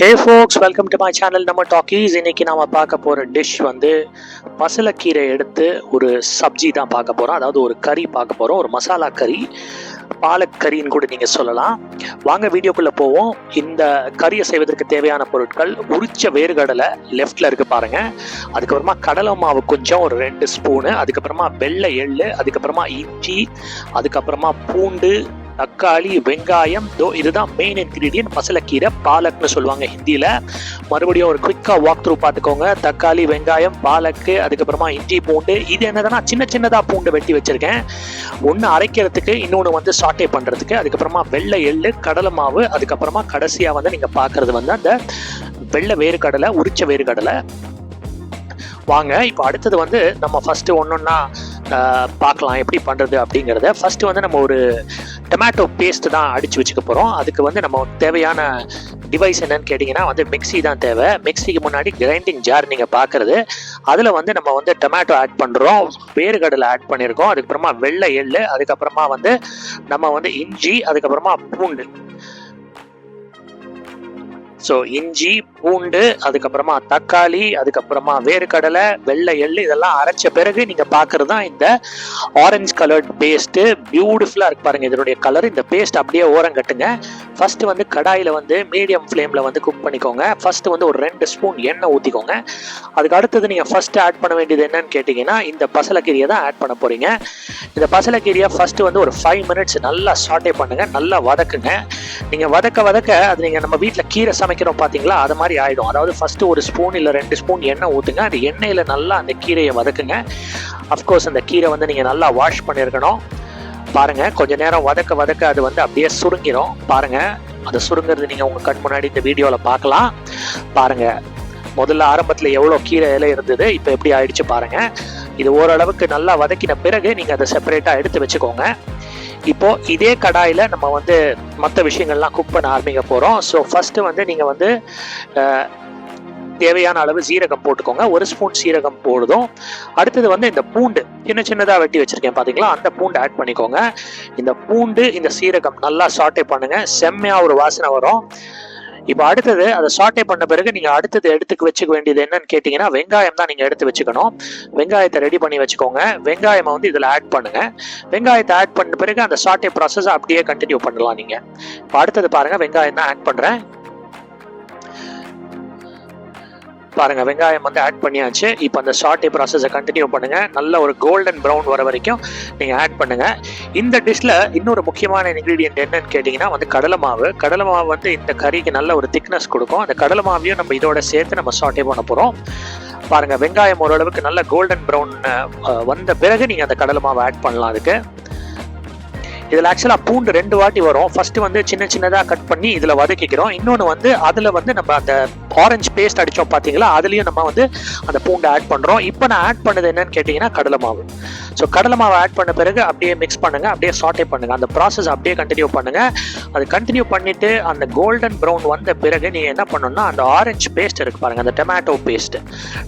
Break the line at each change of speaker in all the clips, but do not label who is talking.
Hey folks welcome to my channel நம்ம talkies இன்னைக்கு நாம பார்க்க போற டிஷ் வந்து பசலக்கீரை எடுத்து ஒரு சப்ஜி தான் பார்க்க போறோம். அதாவது ஒரு கறி பார்க்க போறோம். ஒரு மசாலா கறி பாலக்கறின்னு கூட நீங்க சொல்லலாம். வாங்க வீடியோக்குள்ள போவோம். இந்த கறியை செய்வதற்கு தேவையான பொருட்கள் உரிச்ச வேர்கடலை லெஃப்ட்ல இருக்கு பாருங்க. அதுக்கப்புறமா கடலை மாவு கொஞ்சம் ஒரு ரெண்டு ஸ்பூனு அதுக்கப்புறமா வெள்ளை எள்ளு அதுக்கப்புறமா இஞ்சி அதுக்கப்புறமா பூண்டு தக்காளி வெங்காயம் தோ இதுதான் மெயின் இன்க்ரீடியன்ட் மசலக்கீரை பாலக்னு சொல்லுவாங்க ஹிந்தியில். மறுபடியும் ஒரு குவிக்காக வாக் த்ரூ பார்த்துக்கோங்க. தக்காளி வெங்காயம் பாலக்கு அதுக்கப்புறமா இஞ்சி பூண்டு. இது என்னதுன்னா சின்ன சின்னதாக பூண்டு வெட்டி வச்சுருக்கேன். ஒன்று அரைக்கிறதுக்கு இன்னொன்று வந்து சாட்டே பண்ணுறதுக்கு அதுக்கப்புறமா வெள்ளை எள்ளு கடலை மாவு அதுக்கப்புறமா கடைசியாக வந்து நீங்கள் பார்க்குறது வந்து அந்த வெள்ளை வேர்க்கடலை உரிச்ச வேர்க்கடலை வாங்க இப்போ அடுத்தது வந்து நம்ம ஃபஸ்ட்டு ஒன்றா பார்க்கலாம். எப்படி பண்ணுறது அப்படிங்கிறத. ஃபஸ்ட்டு வந்து நம்ம ஒரு டொமேட்டோ பேஸ்ட் தான் அடித்து வச்சுக்க போகிறோம் அதுக்கு வந்து நம்ம தேவையான டிவைஸ் என்னன்னு கேட்டிங்கன்னா வந்து மிக்ஸி தான் தேவை. மிக்ஸிக்கு முன்னாடி கிரைண்டிங் ஜார் நீங்கள் பார்க்குறது அதில் வந்து நம்ம வந்து டொமேட்டோ ஆட் பண்ணுறோம் வேறுகடலை ஆட் பண்ணியிருக்கோம். அதுக்கப்புறமா வெள்ளை எள்ளு அதுக்கப்புறமா வந்து நம்ம வந்து இஞ்சி அதுக்கப்புறமா பூண்டு. ஸோ இஞ்சி பூண்டு அதுக்கப்புறமா தக்காளி அதுக்கப்புறமா வேர்க்கடலை வெள்ளை எள்ளு இதெல்லாம் அரைச்ச பிறகு நீங்கள் பார்க்குறது தான் இந்த ஆரஞ்சு கலர்ட் பேஸ்ட்டு பியூட்டிஃபுல்லாக இருக்கு பாருங்கள் இதனுடைய கலர் இந்த பேஸ்ட் அப்படியே ஓரம் கட்டுங்க. ஃபஸ்ட்டு வந்து கடாயில் வந்து மீடியம் ஃப்ளேமில் வந்து குக் பண்ணிக்கோங்க. ஃபஸ்ட்டு வந்து ஒரு ரெண்டு ஸ்பூன் எண்ணெய் ஊற்றிக்கோங்க அதுக்கு அடுத்தது நீங்கள் ஃபஸ்ட்டு ஆட் பண்ண வேண்டியது என்னன்னு கேட்டிங்கன்னா இந்த பசலக்கீரியை தான் ஆட் பண்ண போகிறீங்க இந்த பசலக்கீரியை ஃபஸ்ட்டு வந்து ஒரு ஃபைவ் மினிட்ஸ் நல்லா சாட்டே பண்ணுங்கள் நல்லா வதக்குங்க. நீங்கள் வதக்க வதக்க அது நீங்கள் நம்ம வீட்டில் கீரை சமைக்கிறோம் பார்த்தீங்களா அது மாதிரி ஆகிடும் அதாவது ஃபஸ்ட்டு ஒரு ஸ்பூன் இல்லை ரெண்டு ஸ்பூன் எண்ணெய் ஊற்றுங்க அந்த எண்ணெயில் நல்லா அந்த கீரையை வதக்குங்க. அஃப்கோர்ஸ் அந்த கீரை வந்து நீங்கள் நல்லா வாஷ் பண்ணியிருக்கணும் பாருங்கள் கொஞ்ச நேரம் வதக்க வதக்க அது வந்து அப்படியே சுருங்கிடும் பாருங்கள் அது சுருங்கிறது நீங்கள் உங்கள் கண் முன்னாடி இந்த வீடியோவில் பார்க்கலாம். பாருங்கள் முதல்ல ஆரம்பத்தில் எவ்வளோ கீரை இலை இருந்தது இப்போ எப்படி ஆயிடுச்சு பாருங்கள் இது ஓரளவுக்கு நல்லா வதக்கின பிறகு நீங்கள் அதை செப்பரேட்டாக எடுத்து வச்சுக்கோங்க. இப்போ இதே கடாயில் நம்ம வந்து மற்ற விஷயங்கள்லாம் குக் பண்ண ஆரம்பிக்க போகிறோம் ஸோ ஃபஸ்ட்டு வந்து நீங்கள் வந்து தேவையான அளவு சீரகம் போட்டுக்கோங்க. ஒரு ஸ்பூன் சீரகம் போடுதும் அடுத்தது வந்து இந்த பூண்டு சின்ன சின்னதாக வெட்டி வச்சிருக்கேன் பார்த்தீங்களா அந்த பூண்டு ஆட் பண்ணிக்கோங்க. இந்த பூண்டு இந்த சீரகம் நல்லா சாட்டே பண்ணுங்கள் செம்மையாக ஒரு வாசனை வரும். இப்போ அடுத்தது அதை சாட்டே பண்ண பிறகு நீங்கள் அடுத்தது எடுத்துக்க வச்சுக்க வேண்டியது என்னன்னு கேட்டிங்கன்னா வெங்காயம் தான் நீங்கள் எடுத்து வச்சுக்கணும். வெங்காயத்தை ரெடி பண்ணி வச்சுக்கோங்க. வெங்காயம் வந்து இதில் ஆட் பண்ணுங்கள் வெங்காயத்தை ஆட் பண்ண பிறகு அந்த சாட்டே ப்ராசஸ் அப்படியே கண்டினியூ பண்ணலாம் நீங்கள் இப்போ அடுத்தது பாருங்கள் வெங்காயம் தான் ஆட் பண்ணுறேன் பாருங்கள் வெங்காயம் வந்து ஆட் பண்ணியாச்சு. இப்போ அந்த சாட்டே ப்ராசஸை கண்டினியூ பண்ணுங்கள் நல்ல ஒரு கோல்டன் ப்ரௌன் வர வரைக்கும் நீங்கள் ஆட் பண்ணுங்கள் இந்த டிஷ்ஷில் இன்னொரு முக்கியமான இன்க்ரீடியன்ட் என்னன்னு கேட்டிங்கன்னா வந்து கடலை மாவு. கடலை மாவு வந்து இந்த கறிக்கு நல்ல ஒரு திக்னஸ் கொடுக்கும். அந்த கடலை மாவையும் நம்ம இதோட சேர்த்து நம்ம சாட்டே பண்ண போகிறோம் பாருங்கள் வெங்காயம் ஓரளவுக்கு நல்ல கோல்டன் ப்ரௌன் வந்த பிறகு நீங்கள் அந்த கடலை மாவை ஆட் பண்ணலாம் அதுக்கு. இதில் ஆக்சுவலாக பூண்டு ரெண்டு வாட்டி வரும். ஃபர்ஸ்ட் வந்து சின்ன சின்னதாக கட் பண்ணி இதில் வதக்கிக்கிறோம். இன்னொன்று வந்து அதில் வந்து நம்ம அந்த ஆரஞ்சு பேஸ்ட் அடித்தோம் பார்த்தீங்களா அதுலேயும் நம்ம வந்து அந்த பூண்டை ஆட் பண்ணுறோம் இப்போ நான் ஆட் பண்ணது என்னன்னு கேட்டிங்கன்னா கடலை மாவு. ஸோ கடலை மாவு ஆட் பண்ண பிறகு அப்படியே மிக்ஸ் பண்ணுங்கள் அப்படியே சாட்டே பண்ணுங்கள் அந்த ப்ராசஸ் அப்படியே கண்டினியூ பண்ணுங்கள் அது கண்டினியூ பண்ணிவிட்டு அந்த கோல்டன் ப்ரௌன் வந்த பிறகு நீங்கள் என்ன பண்ணணும்னா அந்த ஆரஞ்சு பேஸ்ட் இருக்கு பாருங்கள் அந்த டொமேட்டோ பேஸ்ட்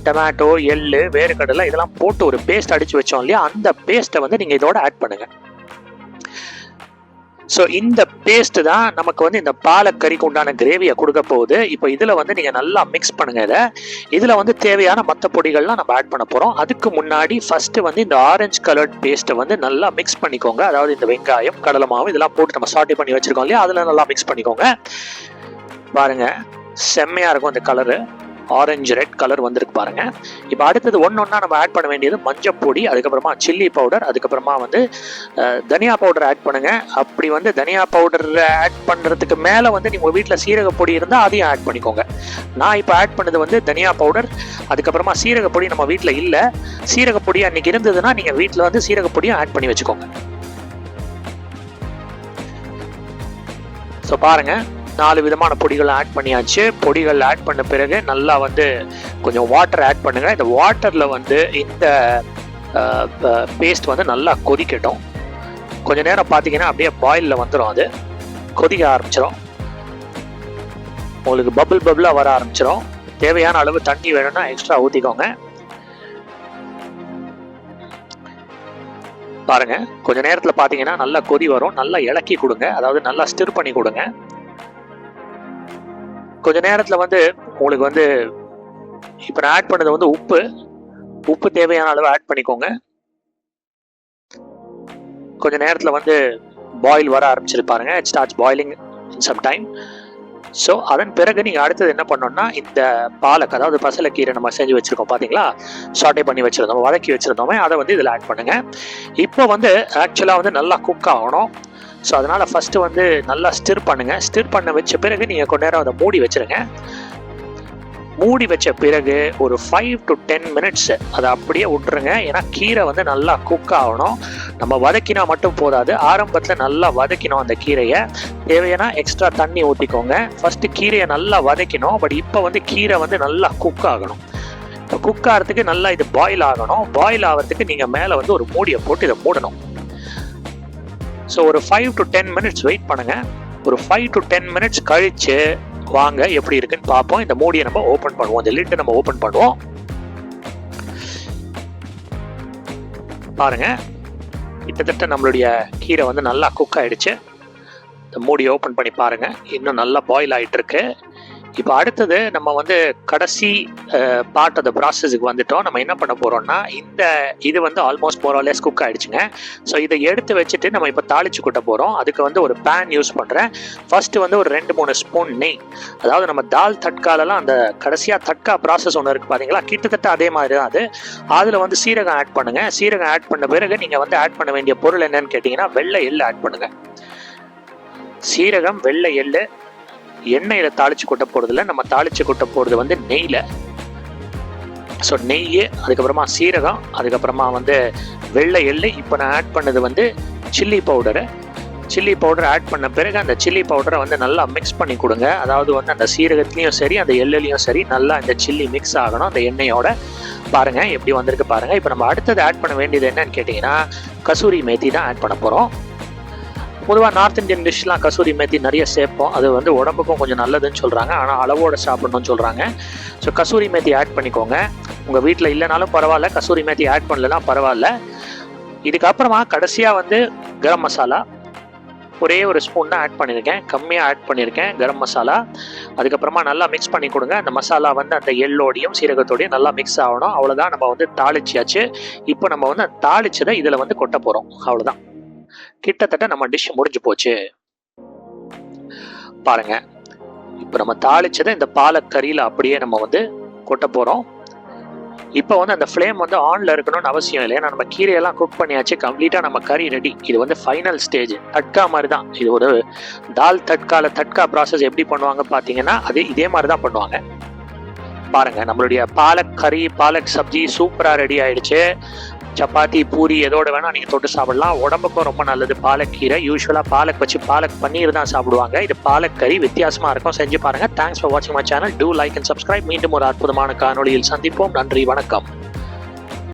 டொமேட்டோ எள்ளு வேர்க்கடலை இதெல்லாம் போட்டு ஒரு பேஸ்ட் அடித்து வச்சோம் இல்லையா? அந்த பேஸ்ட்டை வந்து நீங்கள் இதோட ஆட் பண்ணுங்கள் ஸோ இந்த பேஸ்ட் தான் நமக்கு வந்து இந்த பாலக்கறிக்கு உண்டான கிரேவியை கொடுக்க போகுது. இப்போ இதில் வந்து நீங்கள் நல்லா மிக்ஸ் பண்ணுங்க இதை. இதில் வந்து தேவையான மற்ற பொடிகள்லாம் நம்ம ஆட் பண்ண போகிறோம் அதுக்கு முன்னாடி ஃபஸ்ட்டு வந்து இந்த ஆரஞ்சு கலர்ட் பேஸ்ட்டை வந்து நல்லா மிக்ஸ் பண்ணிக்கோங்க. அதாவது இந்த வெங்காயம் கடலை மாவு இதெல்லாம் போட்டு நம்ம சாட்டி பண்ணி வச்சிருக்கோம் இல்லையா? அதில் நல்லா மிக்ஸ் பண்ணிக்கோங்க. பாருங்கள் செம்மையாக இருக்கும் இந்த கலரு ஆரஞ்சு ரெட் கலர் வந்திருக்கு பாருங்க. இப்போ அடுத்தது ஒன்று ஒன்றா நம்ம ஆட் பண்ண வேண்டியது மஞ்சள் பொடி அதுக்கப்புறமா சில்லி பவுடர் அதுக்கப்புறமா வந்து தனியா பவுடர் ஆட் பண்ணுங்க. அப்படி வந்து தனியா பவுடர் ஆட் பண்ணுறதுக்கு மேலே வந்து நீங்கள் வீட்டில் சீரக பொடி இருந்தால் அதையும் ஆட் பண்ணிக்கோங்க. நான் இப்போ ஆட் பண்ணது வந்து தனியா பவுடர் அதுக்கப்புறமா சீரக பொடி நம்ம வீட்டில் இல்லை. சீரக பொடி அன்னைக்கு இருந்ததுன்னா நீங்கள் வீட்டில் வந்து சீரக பொடியும் ஆட் பண்ணி வச்சுக்கோங்க. ஸோ பாருங்கள் நாலு விதமான பொடிகளை ஆட் பண்ணியாச்சு. பொடிகள் ஆட் பண்ண பிறகு நல்லா வந்து கொஞ்சம் வாட்டர் ஆட் பண்ணுங்க. இந்த வாட்டரில் வந்து இந்த பேஸ்ட் வந்து நல்லா கொதிக்கட்டும். கொஞ்ச நேரம் பார்த்தீங்கன்னா அப்படியே பாயிலில் வந்துடும் அது. கொதிக்க ஆரம்பிச்சிடும் உங்களுக்கு பபுள் பபுளாக வர ஆரம்பிச்சிடும் தேவையான அளவு தண்ணி வேணும்னா எக்ஸ்ட்ரா ஊற்றிக்கோங்க பாருங்க கொஞ்ச நேரத்தில் பார்த்தீங்கன்னா நல்லா கொதி வரும். நல்லா இலக்கி கொடுங்க. அதாவது நல்லா ஸ்டிர் பண்ணி கொடுங்க. கொஞ்ச நேரத்தில் வந்து உங்களுக்கு வந்து இப்போ நான் ஆட் பண்ணது வந்து உப்பு. உப்பு தேவையான அளவு ஆட் பண்ணிக்கோங்க. கொஞ்ச நேரத்தில் வந்து பாயில் வர ஆரம்பிச்சிரு பாருங்க. It starts boiling in some time so அதன் பிறகு நீங்கள் அடுத்தது என்ன பண்ணோம்னா இந்த பாலக் அதாவது பசலக்கீரை நம்ம செஞ்சு வச்சிருக்கோம் பார்த்தீங்களா சாட்டே பண்ணி வச்சிருந்தோம் வதக்கி வச்சிருந்தோமே அதை வந்து இதில் ஆட் பண்ணுங்க. இப்போ வந்து ஆக்சுவலாக வந்து நல்லா குக் ஆகணும். ஸோ அதனால் ஃபஸ்ட்டு வந்து நல்லா ஸ்டிர் பண்ணுங்கள் ஸ்டிர் பண்ண வச்ச பிறகு நீங்கள் கொஞ்ச நேரம் அதை மூடி வச்சுருங்க. மூடி வச்ச பிறகு ஒரு ஃபைவ் டு டென் மினிட்ஸ் அதை அப்படியே விட்டுருங்க. ஏன்னா கீரை வந்து நல்லா குக் ஆகணும். நம்ம வதக்கினா மட்டும் போதாது. ஆரம்பத்தில் நல்லா வதக்கினோம் அந்த கீரையை. தேவையான எக்ஸ்ட்ரா தண்ணி ஊற்றிக்கோங்க ஃபஸ்ட்டு கீரையை நல்லா வதக்கினோம். பட் இப்போ வந்து கீரை வந்து நல்லா குக் ஆகணும். இப்போ குக் ஆகிறதுக்கு நல்லா இது பாயில் ஆகணும். பாயில் ஆகிறதுக்கு நீங்கள் மேலே வந்து ஒரு மூடியை போட்டு இதை மூடணும். ஸோ ஒரு five to ten minutes wait பண்ணுங்கள் ஒரு ஃபைவ் டு டென் மினிட்ஸ் கழிச்சு வாங்க எப்படி இருக்குன்னு பார்ப்போம். இந்த மூடியை நம்ம ஓப்பன் பண்ணுவோம். இந்த லிட்டை நம்ம ஓப்பன் பண்ணுவோம். பாருங்க. கிட்டத்தட்ட நம்மளுடைய கீரை வந்து நல்லா குக் ஆயிடுச்சு. இந்த மூடியை ஓப்பன் பண்ணி பாருங்க. இன்னும் நல்லா பாயில் ஆகிட்டுருக்கு இப்போ அடுத்தது நம்ம வந்து கடைசி பார்ட் ஆஃப் த ப்ராசஸுக்கு வந்துட்டோம். நம்ம என்ன பண்ண போகிறோம்னா இந்த இது வந்து ஆல்மோஸ்ட் போராலேஸ் குக் ஆகிடுச்சுங்க ஸோ இதை எடுத்து வச்சுட்டு நம்ம இப்போ தாளிச்சு கொட்ட போகிறோம் அதுக்கு வந்து ஒரு பேன் யூஸ் பண்ணுறேன் ஃபர்ஸ்ட் வந்து ஒரு ரெண்டு மூணு ஸ்பூன் நெய். அதாவது நம்ம தால் தட்காலெல்லாம் அந்த கடைசியாக தட்கா ப்ராசஸ் ஒன்று இருக்குது பார்த்தீங்களா கிட்டத்தட்ட அதே மாதிரி தான் அது. அதில் வந்து சீரகம் ஆட் பண்ணுங்கள் சீரகம் ஆட் பண்ண பிறகு நீங்கள் வந்து ஆட் பண்ண வேண்டிய பொருள் என்னன்னு கேட்டிங்கன்னா வெள்ளை எள்ளு ஆட் பண்ணுங்கள் சீரகம் வெள்ளை எள்ளு எண்ணெயில் தாளித்து கொட்ட போகிறதுல நம்ம தாளித்து கொட்ட போகிறது வந்து நெய்யில். ஸோ நெய் அதுக்கப்புறமா சீரகம் அதுக்கப்புறமா வந்து வெள்ளை எள்ளு. இப்போ நான் ஆட் பண்ணது வந்து chilli powder chilli powder add பண்ண பிறகு அந்த சில்லி பவுடரை வந்து நல்லா மிக்ஸ் பண்ணி கொடுங்க. அதாவது வந்து அந்த சீரகத்துலேயும் சரி அந்த எள்ளுலேயும் சரி நல்லா இந்த சில்லி மிக்ஸ் ஆகணும் அந்த எண்ணெயோட. பாருங்கள் எப்படி வந்திருக்கு பாருங்கள் இப்போ நம்ம அடுத்தது ஆட் பண்ண வேண்டியது என்னன்னு கேட்டிங்கன்னா கசூரி மேத்தி தான் ஆட் பண்ண போகிறோம் பொதுவாக நார்த் இந்தியன் டிஷ்லாம் கசூரி மேத்தி நிறைய சேர்ப்போம். அது வந்து உடம்புக்கும் கொஞ்சம் நல்லதுன்னு சொல்கிறாங்க ஆனால் அளவோடு சாப்பிடணும்னு சொல்கிறாங்க ஸோ கசூரி மேத்தி ஆட் பண்ணிக்கோங்க. உங்கள் வீட்டில் இல்லைனாலும் பரவாயில்ல. கசூரி மேத்தி ஆட் பண்ணலனா பரவாயில்ல. இதுக்கப்புறமா கடைசியாக வந்து கரம் மசாலா. ஒரே ஒரு ஸ்பூன் தான் ஆட் பண்ணியிருக்கேன். கம்மியாக ஆட் பண்ணியிருக்கேன் கரம் மசாலா. அதுக்கப்புறமா நல்லா மிக்ஸ் பண்ணி கொடுங்க. அந்த மசாலா வந்து அந்த எள்ளோடையும் சீரகத்தோடையும் நல்லா மிக்ஸ் ஆகணும். அவ்வளோதான் நம்ம வந்து தாளிச்சியாச்சு. இப்போ நம்ம வந்து தாளிச்சதை இதில் வந்து கொட்ட போகிறோம் அவ்வளோதான் கிட்டத்தட்ட நம்ம டிஷ் முடிஞ்சு போச்சு. பாருங்க. இப்போ நம்ம தாளிச்சதை இந்த பாலக்கறியில் அப்படியே நம்ம வந்து கொட்ட போகிறோம் இப்போ வந்து அந்த ஃப்ளேம் வந்து ஆனில் இருக்கணும்னு அவசியம் இல்லை. ஏன்னா நம்ம கீரையெல்லாம் குக் பண்ணியாச்சு. கம்ப்ளீட்டாக நம்ம கறி ரெடி இது வந்து ஃபைனல் ஸ்டேஜ் தட்கா மாதிரி தான் இது ஒரு தால் தட்கால தட்கா ப்ராசஸ் எப்படி பண்ணுவாங்க பார்த்தீங்கன்னா அது இதே மாதிரி தான் பண்ணுவாங்க. பாருங்க. நம்மளுடைய பாலக் கறி பாலக் சப்ஜி சூப்பராக ரெடி ஆயிடுச்சு. சப்பாத்தி பூரி எதோட வேணா நீங்க தொட்டு சாப்பிடலாம். உடம்புக்கும் ரொம்ப நல்லது. பாலக்கீரை யூஸ்வலா பாலக் வச்சு பாலக் பன்னீர் தான் சாப்பிடுவாங்க. இது பாலக் கறி வித்தியாசமா இருக்கும். செஞ்சு பாருங்க. தேங்க்ஸ் ஃபார் வாட்சிங் my channel do like and subscribe மீண்டும் ஒரு அற்புதமான காணொளியில் சந்திப்போம். நன்றி வணக்கம்.